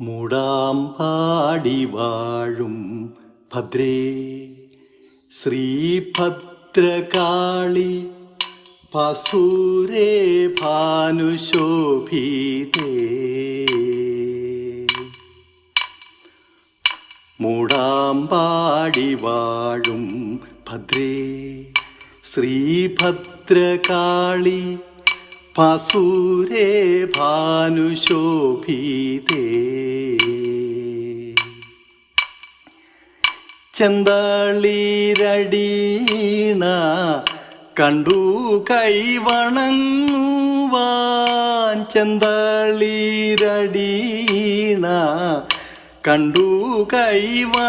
മുടാമ്പാടി വാഴും ഭദ്രേ. ശ്രീഭദ്രകാളി പസൂരേ ഭാനുശോഭീതേ. മൂടാം പാടി വാഴും ഭദ്രേ. ശ്രീഭദ്രകാളി പശുരേ ഭാനുശോഭീതേ ചെന്തളീരടീണ കണ്ടു കൈവണങ്ങുവാൻ ചെന്തളീരടീണ കണ്ടു കൈവണങ്ങുവാൻ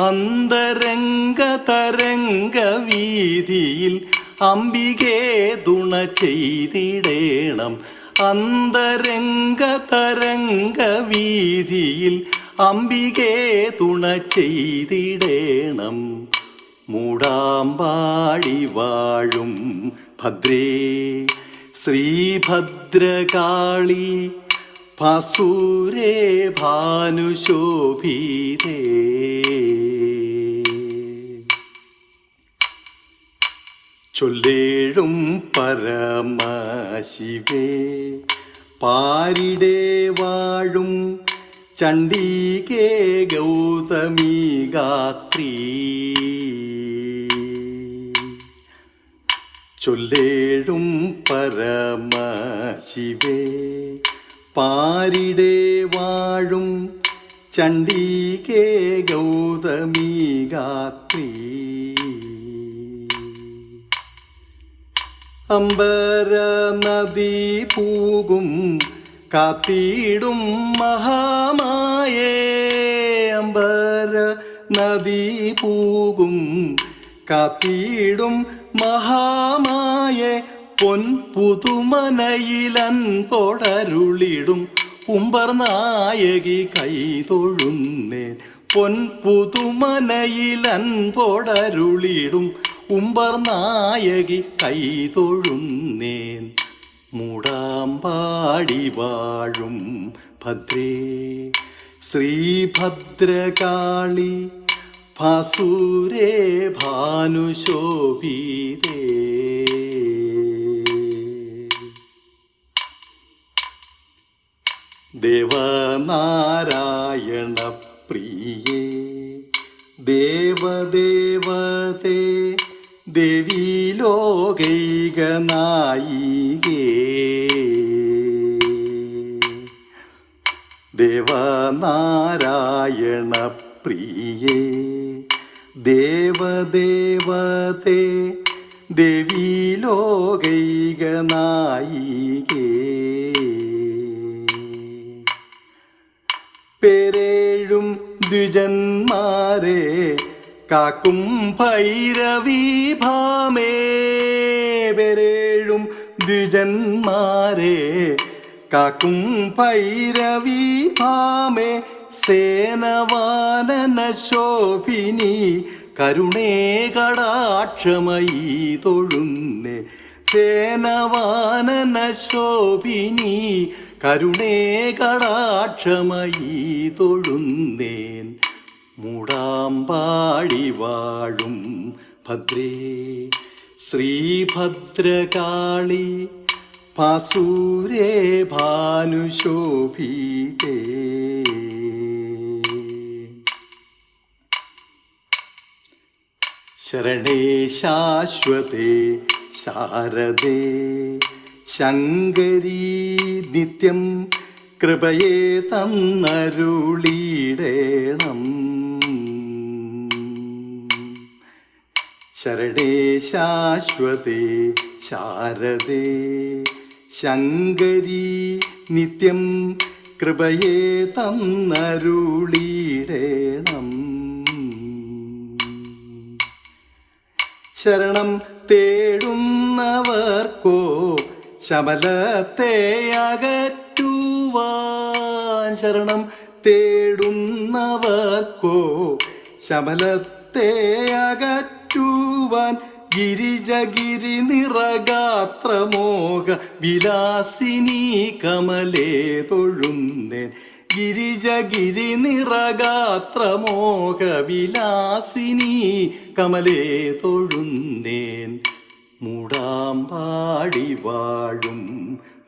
അന്തരംഗ തരംഗ വീതിയിൽ അംബികേ തുണ ചെയ്തിടേണം. അന്തരംഗ തരംഗ വീതിയിൽ അംബികേ തുണ ചെയ്തിടേണം. മൂടാമ്പാടി വാഴും ഭദ്രേ ശ്രീഭദ്രകാളി പാസൂരേ ഭാനുശോഭിതേ. ചൊല്ലേഴും പരമശിവേ. പാരിടേ വാഴും ചണ്ഡീകേ ഗൗതമീ ഗാത്രീ ചൊല്ലേഴും പരമശിവേ. പാരിടേ വാഴും ചണ്ഡീകേ ഗൗതമീ ഗാത്രീ അമ്പര നദി പൂകും കാത്തിടും മഹാമായേ. അമ്പര നദി പൂകും കാത്തിടും മഹാമായേ. പൊൻ പുതുമനയിലൻ കൊടരുളിടും ഉമ്പർ നായകി കൈതൊഴുന്നേൻ പൊൻ പുതുമനയിലൻ പൊടരുളിടും ഉമ്പർ നായകി കൈതൊഴുന്നേൻ മൂടാമ്പാടി വാഴും ഭദ്രേ. ശ്രീഭദ്രകാളി ഭാസുരേ ഭാനുശോഭീതേ. ദേവനാരായണ പ്രിയേ ദേവദേവതേ. ദേവി ദേവനാരായണ പ്രിയേ ദേവദേവതേ ദേവി ലോകൈകനായികേ. പേരേഴും ദ്വിജന്മാരെ കാക്കും ഭൈരവി ഭാമേ പേരേഴും ദ്വിജന്മാരെ. കാക്കും ഭൈരവി ഭാമേ സേനവാനന ശോഭിനി കരുണേ കടാക്ഷമയി തൊഴുന്നേ. സേനവാനന ശോഭിനി കരുണേ കടാക്ഷമയി തൊഴുന്നേൻ. മൂടാമ്പാടി വാഴും ഭദ്രേ. ശ്രീഭദ്രകാളി പാസൂരേ ഭാനുശോഭീതേ. ശരണേ ശാശ്വതേ ശാരദേ. ശങ്കരീ നിത്യം കൃപയേ തന്നരുളിയിടേണം ശരണേ ശാശ്വതേ ശാരദേ. ശങ്കരീ നിത്യം കൃപയെ തന്നരുളീടേണം. ശരണം തേടുന്നവർക്കോ ശബലത്തെ അകറ്റുവാൻ. ശരണം തേടുന്നവർക്കോ ശബലത്തെ അകറ്റുവാൻ ഗിരിജഗിരി നിറഗാത്രമോഹ വിലാസിനി കമലേ തൊഴുന്നേൻ. ഗിരിജഗിരി നിറഗാത്രമോഹ വിലാസിനി കമലേ തൊഴുന്നേൻ. മൂടാമ്പാടി വാഴും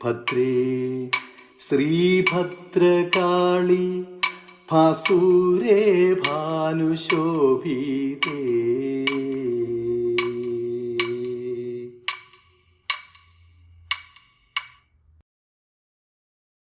ഭദ്രേ ശ്രീഭദ്രകാളി ഭാസൂരേ ഭാനുശോഭിതേ.